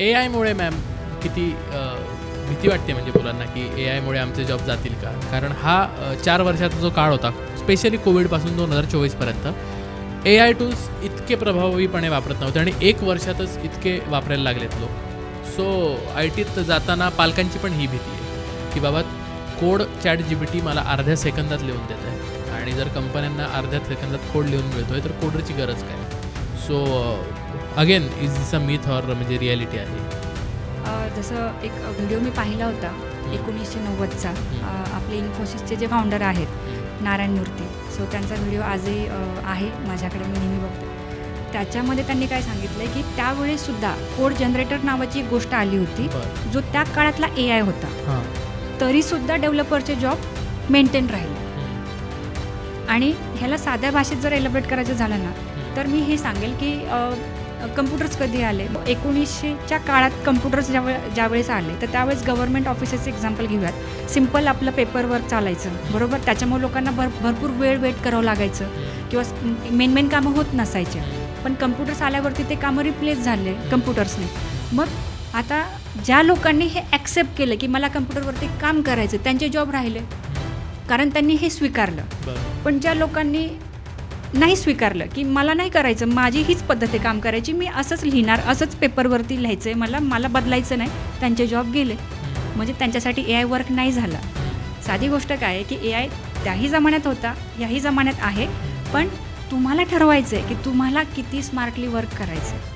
ए आयमुळे ma'am किती भीती वाटते म्हणजे मुलांना की ए आयमुळे आमचे जॉब जातील का? कारण हा चार वर्षाचा जो काळ होता स्पेशली कोविडपासून दोन हजार चोवीसपर्यंत ए आय टूल्स इतके प्रभावीपणे वापरत नव्हते आणि एक वर्षातच इतके वापरायला लागलेत लोक. सो आय टीत जाताना पालकांची पण ही भीती आहे की बाबा code chat G P T मला अर्ध्या सेकंदात लिहून देत आहे आणि जर कंपन्यांना अर्ध्या सेकंदात कोड लिहून मिळतोय तर कोडरची गरज काय? So again is this a myth or म्हणजे रियालिटी आहे? जसं एक व्हिडिओ मी पाहिला होता एकोणीसशे नव्वदचा. आपले इन्फोसिसचे जे फाउंडर आहेत नारायण मूर्ती. सो त्यांचा व्हिडिओ आजही आहे माझ्याकडे मी नेहमी बघते. त्याच्यामध्ये त्यांनी काय सांगितलं की त्यावेळेसुद्धा कोड जनरेटर नावाची एक गोष्ट आली होती जो त्या काळातला ए आय होता. तरीसुद्धा डेव्हलपरचे जॉब मेंटेन राहिले. आणि ह्याला साध्या भाषेत जर एलिब्रेट करायचं झालं ना तर मी हे सांगेल की कम्प्युटर्स कधी आले? एकोणीसशेच्या काळात कम्प्युटर्स ज्यावे ज्यावेळेस आले तर त्यावेळेस गव्हर्नमेंट ऑफिसेसचं एक्झाम्पल घेऊयात. सिंपल आपलं पेपरवर्क चालायचं बरोबर? त्याच्यामुळे लोकांना भर भरपूर वेळ वेट करावं लागायचं. किंवा मेन मेन कामं होत नसायचे. पण कम्प्युटर्स आल्यावरती ते कामं रिप्लेस झाले कम्प्युटर्सने मग आता ज्या लोकांनी हे ॲक्सेप्ट केलं की मला कम्प्युटरवरती काम करायचं त्यांचे जॉब राहिले. कारण त्यांनी हे स्वीकारलं. पण ज्या लोकांनी नाही स्वीकारलं की मला नाही करायचं माझी हीच पद्धत आहे काम करायची मी असंच लिहिणार असंच पेपरवरती लिहायचं आहे मला मला बदलायचं नाही. त्यांचे जॉब गेले. म्हणजे त्यांच्यासाठी ए आय वर्क नाही झाला. साधी गोष्ट काय आहे की ए आय त्याही जमान्यात होता याही जमान्यात आहे पण तुम्हाला ठरवायचं आहे की तुम्हाला किती स्मार्टली वर्क करायचं आहे